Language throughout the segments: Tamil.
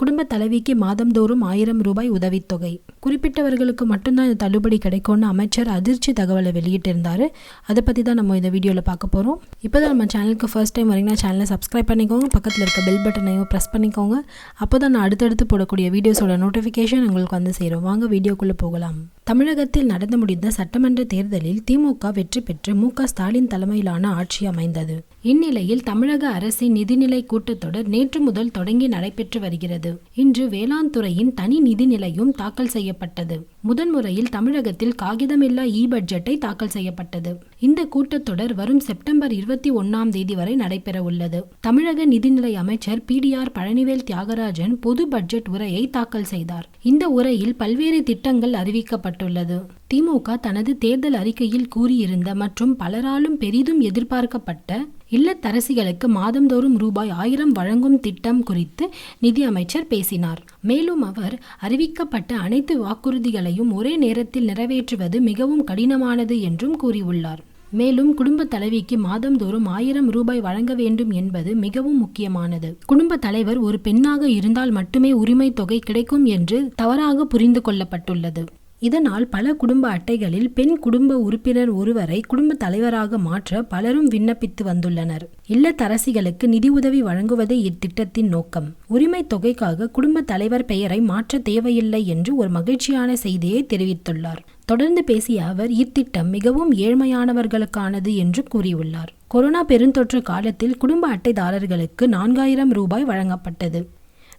குடும்ப தலைவிக்கு மாதந்தோறும் ஆயிரம் ரூபாய் உதவித்தொகை. குறிப்பிட்டவர்களுக்கு மட்டும்தான் இந்த தள்ளுபடி கிடைக்கும்னு அமைச்சர் அதிர்ச்சி தகவலை வெளியிட்டிருந்தார். அதை பற்றி தான் நம்ம இந்த வீடியோவில் பார்க்க போகிறோம் இப்போ தான் நம்ம சேனலுக்கு ஃபர்ஸ்ட் டைம் வரீங்கன்னா சேனலை சப்ஸ்கிரைப் பண்ணிக்கோங்க. பக்கத்தில் இருக்க பெல் பட்டனையும் ப்ரெஸ் பண்ணிக்கோங்க. அப்போ தான் நான் அடுத்தடுத்து போடக்கூடிய வீடியோஸோட நோட்டிஃபிகேஷன் உங்களுக்கு வந்து சேரும். வாங்க வீடியோக்குள்ளே போகலாம். தமிழகத்தில் நடந்து முடிந்த சட்டமன்ற தேர்தலில் திமுக வெற்றி பெற்று மு ஸ்டாலின் தலைமையிலான ஆட்சி அமைந்தது. இந்நிலையில் தமிழக அரசின் நிதிநிலை கூட்டத்தொடர் நேற்று முதல் தொடங்கி நடைபெற்று வருகிறது. இன்று வேளாண் துறையின் தனி நிதிநிலையும் தாக்கல் செய்யப்பட்டது. முதன்முறையில் தமிழகத்தில் காகிதமில்லா இ பட்ஜெட்டை தாக்கல் செய்யப்பட்டது. இந்த கூட்டத்தொடர் வரும் செப்டம்பர் இருபத்தி ஒன்னாம் தேதி வரை நடைபெற உள்ளது தமிழக நிதிநிலை அமைச்சர் P. T. R. Palanivel Thiagarajan பொது பட்ஜெட் உரையை தாக்கல் செய்தார். இந்த உரையில் பல்வேறு திட்டங்கள் அறிவிக்கப்பட்டுள்ளது. திமுக தனது தேர்தல் அறிக்கையில் கூறியிருந்த மற்றும் பலராலும் பெரிதும் எதிர்பார்க்கப்பட்ட இல்லத்தரசிகளுக்கு மாதந்தோறும் ரூபாய் ஆயிரம் வழங்கும் திட்டம் குறித்து நிதியமைச்சர் பேசினார். மேலும் அவர் அறிவிக்கப்பட்ட அனைத்து வாக்குறுதிகளையும் ஒரே நேரத்தில் நிறைவேற்றுவது மிகவும் கடினமானது என்றும் கூறியுள்ளார். மேலும் குடும்ப தலைவிக்கு மாதந்தோறும் ஆயிரம் ரூபாய் வழங்க வேண்டும் என்பது மிகவும் முக்கியமானது. குடும்ப தலைவர் ஒரு பெண்ணாக இருந்தால் மட்டுமே உரிமை தொகை கிடைக்கும் என்று தவறாக புரிந்து கொள்ளப்பட்டுள்ளது. இதனால் பல குடும்ப அட்டைகளில் பெண் குடும்ப உறுப்பினர் ஒருவரை குடும்ப தலைவராக மாற்ற பலரும் விண்ணப்பித்து வந்துள்ளனர். இல்லத்தரசிகளுக்கு நிதி உதவி வழங்குவதே இத்திட்டத்தின் நோக்கம். உரிமை தொகைக்காக குடும்ப தலைவர் பெயரை மாற்ற தேவையில்லை என்று ஒரு மகிழ்ச்சியான செய்தியை தெரிவித்துள்ளார். தொடர்ந்து பேசிய அவர் இத்திட்டம் மிகவும் ஏழ்மையானவர்களுக்கானது என்று கூறியுள்ளார். கொரோனா பெருந்தொற்று காலத்தில் குடும்ப அட்டைதாரர்களுக்கு நான்காயிரம் ரூபாய் வழங்கப்பட்டது.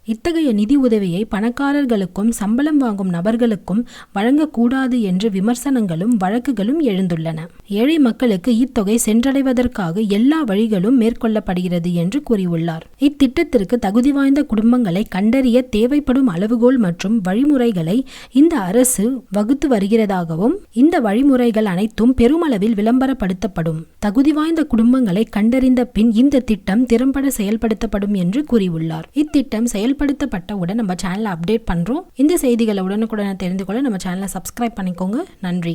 இத்தகைய நிதி உதவியை பணக்காரர்களுக்கும் சம்பளம் வாங்கும் நபர்களுக்கும் வழங்கக்கூடாது என்று விமர்சனங்களும் வழக்குகளும் எழுந்துள்ளன. ஏழை மக்களுக்கு இத்தொகை சென்றடைவதற்காக எல்லா வழிகளும் மேற்கொள்ளப்படுகிறது என்று கூறியுள்ளார். இத்திட்டத்திற்கு தகுதி வாய்ந்த குடும்பங்களை கண்டறிய தேவைப்படும் அளவுகோல் மற்றும் வழிமுறைகளை இந்த அரசு வகுத்து வருகிறதாகவும் இந்த வழிமுறைகள் அனைத்தும் பெருமளவில் விளம்பரப்படுத்தப்படும். தகுதி வாய்ந்த குடும்பங்களை கண்டறிந்த பின் இந்த திட்டம் திறம்பட செயல்படுத்தப்படும் என்று கூறியுள்ளார். இத்திட்டம் செயல் செயல்படுத்தப்பட்டவுடன் நம்ம சேனலை அப்டேட் பண்ணுறோம் இந்த செய்திகளை உடனுக்குடன் தெரிந்து கொள்ள நம்ம சேனலை சப்ஸ்கிரைப் பண்ணிக்கோங்க. நன்றி.